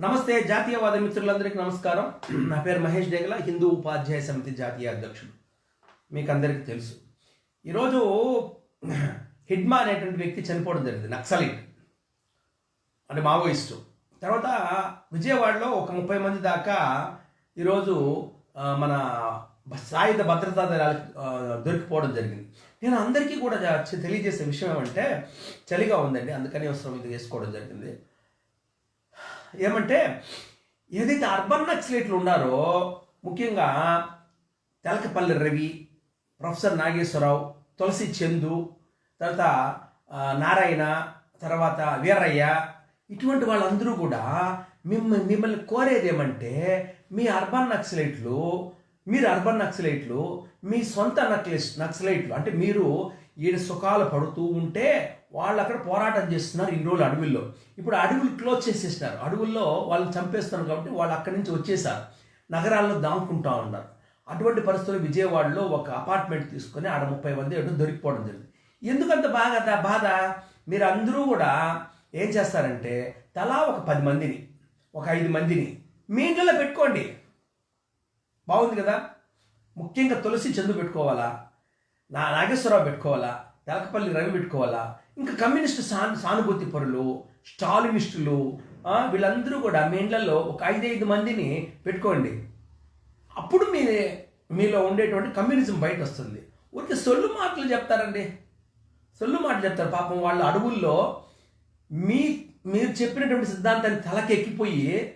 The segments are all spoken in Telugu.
నమస్తే జాతీయవాద మిత్రులందరికీ నమస్కారం. నా పేరు మహేష్ డేగల హిందూ ఉపాధ్యాయ సమితి జాతీయ అధ్యక్షుడు. మీకు అందరికీ తెలుసు. ఈరోజు హిడ్మా అనేటువంటి వ్యక్తి చనిపోవడం జరిగింది నక్సలైట్. అంటే మావోయిస్టు. తర్వాత విజయవాడలో ఒక ముప్పై మంది దాకా ఈరోజు మన సాయుధ భద్రతా దళాలు దొరికిపోవడం జరిగింది. నేను అందరికీ కూడా తెలియజేసే విషయం ఏమంటే చలిగా ఉందండి అందుకని అవసరం ఇది వేసుకోవడం జరిగింది. ఏమంటే ఏదైతే అర్బన్ నక్సలైట్లు ఉన్నారో ముఖ్యంగా తెలకపల్లి రవి ప్రొఫెసర్ నాగేశ్వరరావు తులసి చందు తర్వాత నారాయణ తర్వాత వీరయ్య ఇటువంటి వాళ్ళందరూ కూడా మిమ్మల్ని మిమ్మల్ని కోరేది ఏమంటే మీ అర్బన్ నక్సలైట్లు మీరు అర్బన్ నక్సలైట్లు మీ సొంత నక్లెస్ నక్సలైట్లు అంటే మీరు ఈడ సుఖాలు పడుతూ ఉంటే వాళ్ళు అక్కడ పోరాటం చేస్తున్నారు ఇన్ని రోజులు అడవుల్లో. ఇప్పుడు అడవులు క్లోజ్ చేసేసినారు. అడవుల్లో వాళ్ళని చంపేస్తున్నారు కాబట్టి వాళ్ళు అక్కడి నుంచి వచ్చేసారు. నగరాల్లో దాముకుంటా ఉన్నారు. అటువంటి పరిస్థితుల్లో విజయవాడలో ఒక అపార్ట్మెంట్ తీసుకొని ఆడ ముప్పై మంది అటు దొరికిపోవడం జరిగింది. ఎందుకంత బాగా బాధ? మీరు అందరూ కూడా ఏం చేస్తారంటే తలా ఒక పది మందిని ఒక ఐదు మందిని మీ ఇంట్లో పెట్టుకోండి. బాగుంది కదా? ముఖ్యంగా తులసి చందు పెట్టుకోవాలా? నా నాగేశ్వరరావు పెట్టుకోవాలా? తెలకపల్లి రవి పెట్టుకోవాలా? ఇంకా కమ్యూనిస్ట్ సాను సానుభూతి పరులు స్టాలినిస్టులు వీళ్ళందరూ కూడా మీ ఇండ్లలో ఒక ఐదైదు మందిని పెట్టుకోండి. అప్పుడు మీ మీలో ఉండేటువంటి కమ్యూనిజం బయట వస్తుంది ఊరికి సొల్లు మాటలు చెప్తారండి. సొల్లు మాటలు చెప్తారు. పాపం వాళ్ళ అడవుల్లో మీ మీరు చెప్పినటువంటి సిద్ధాంతాన్ని తలకెక్కిపోయి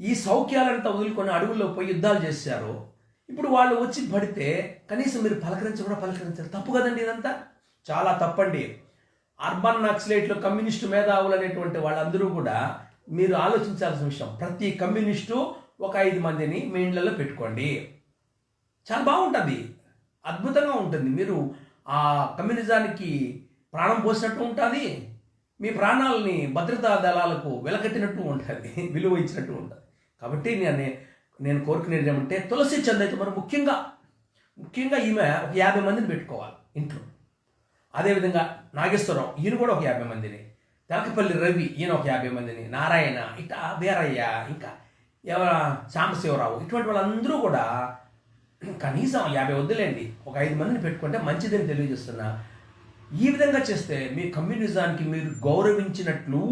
ఈ సౌఖ్యాలంతా వదులుకొని అడవుల్లో పోయి యుద్ధాలు చేశారు ఇప్పుడు వాళ్ళు వచ్చి పడితే కనీసం మీరు పలకరించి కూడా పలకరించారు. తప్పు కదండి ఇదంతా? చాలా తప్పండి. అర్బన్ నక్సలేట్లు కమ్యూనిస్టు మేధావులు అనేటువంటి వాళ్ళందరూ కూడా మీరు ఆలోచించాల్సిన విషయం. ప్రతి కమ్యూనిస్టు ఒక ఐదు మందిని మీ ఇండ్లలో పెట్టుకోండి. చాలా బాగుంటుంది. అద్భుతంగా ఉంటుంది. మీరు ఆ కమ్యూనిజానికి ప్రాణం పోసినట్టు ఉంటుంది. మీ ప్రాణాలని భద్రతా దళాలకు వెలకట్టినట్టు ఉంటుంది. విలువ ఇచ్చినట్టు ఉంటుంది. కాబట్టి నేను నేను కోరుకునేది ఏమంటే తులసి చంద్ అయితే మరి ముఖ్యంగా ముఖ్యంగా ఈమె ఒక యాభై మందిని పెట్టుకోవాలి ఇంట్లో. అదేవిధంగా నాగేశ్వరరావు ఈయన కూడా ఒక యాభై మందిని. తెలకపల్లి రవి ఈయన ఒక యాభై మందిని. నారాయణ ఇట్లా వీరయ్య ఇంకా ఎవర సాంబశివరావు ఇటువంటి వాళ్ళందరూ కూడా కనీసం యాభై వద్దులేండి ఒక ఐదు మందిని పెట్టుకుంటే మంచిదని తెలియజేస్తున్నా. ఈ విధంగా చేస్తే మీ కమ్యూనిజానికి మీరు గౌరవించినట్లు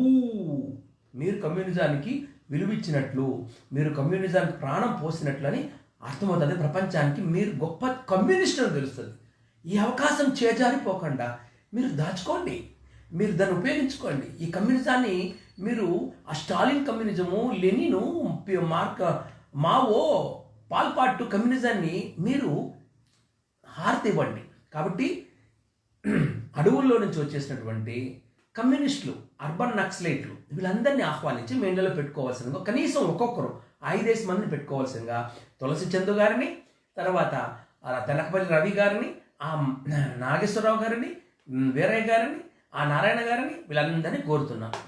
మీరు కమ్యూనిజానికి విలువిచ్చినట్లు మీరు కమ్యూనిజానికి ప్రాణం పోసినట్లు అని అర్థమవుతుంది. ప్రపంచానికి మీరు గొప్ప కమ్యూనిస్ట్ అని తెలుస్తుంది. ఈ అవకాశం చేజారిపోకుండా మీరు దాచుకోండి. మీరు దాన్ని ఉపయోగించుకోండి. ఈ కమ్యూనిజాన్ని మీరు ఆ Stalin communism Lenin Marx Mao Pol Pot కమ్యూనిజాన్ని మీరు హారతివ్వండి. కాబట్టి అడవుల్లో నుంచి వచ్చేసినటువంటి కమ్యూనిస్టులు అర్బన్ నక్సలైట్లు వీళ్ళందరినీ ఆహ్వానించి మీ పెట్టుకోవాల్సిందిగా కనీసం ఒక్కొక్కరు ఐదేసి మందిని పెట్టుకోవాల్సిందిగా తులసి చందు గారిని తర్వాత తెలకపల్లి రవి గారిని ఆ నాగేశ్వరరావు గారిని వీరయ్య గారిని ఆ నారాయణ గారిని వీళ్ళందరినీ కోరుతున్నాను